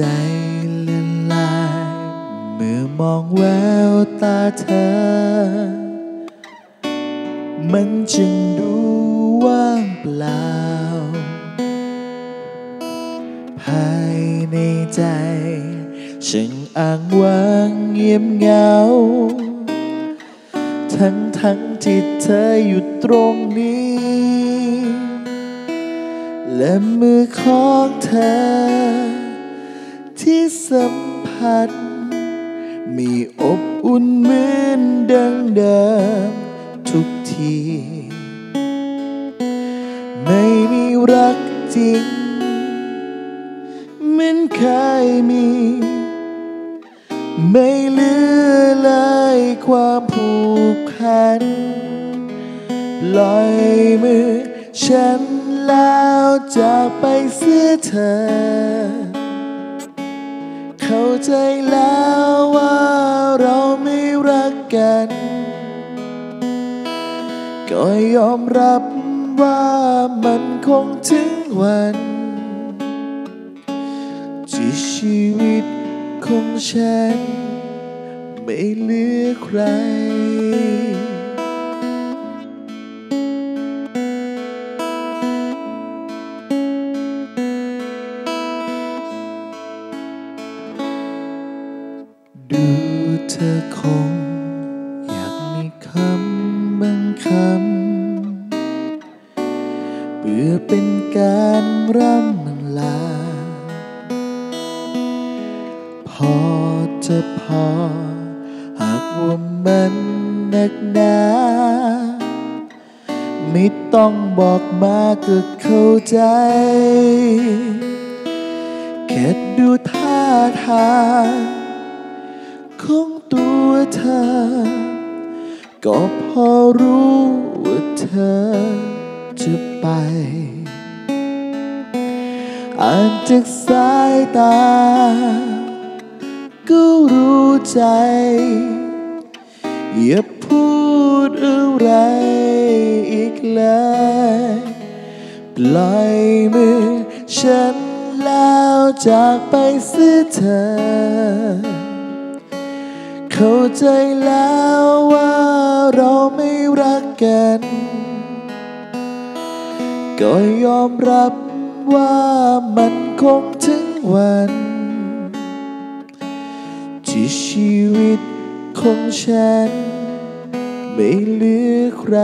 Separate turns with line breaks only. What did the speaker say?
ใจละลายเมื่อมองแววตาเธอ มันจึงดูว่างเปล่า ภายในใจ ฉันอ้างว้างเงียบเหงา ทั้งทั้งที่เธออยู่ตรงนี้ และมือของเธอ ที่สัมผัส มีอบอุ่นเหมือนดังเดิมทุกที ไม่มีรักจริงเหมือนเคยมี ไม่เหลือเลยความผูกพันปล่อยมือฉันแล้วจากไปเสียเธอ ใจแล้วว่าเราไม่รักกัน ก็ยอมรับว่ามันคงถึงวันที่ชีวิตของฉัน ไม่เหลือใคร เธอคง อยากมีคำบางคำเพื่อเป็นการร่ำมันลา พอจะพอ หากว่ามันหนักหนาไม่ต้องบอกมาก็เข้าใจ แค่ดูท่าทาง ของตัวเธอ ก็พอรู้ว่าเธอจะไปอ่านจากสายตา ก็รู้ใจ อย่าพูดอะไรอีกเลยปล่อยมือฉันแล้วจากไปเสียเธอ เข้าใจแล้วว่าเราไม่รักกัน ก็ยอมรับว่ามันคงถึงวัน ที่ชีวิตของฉัน ไม่เหลือใคร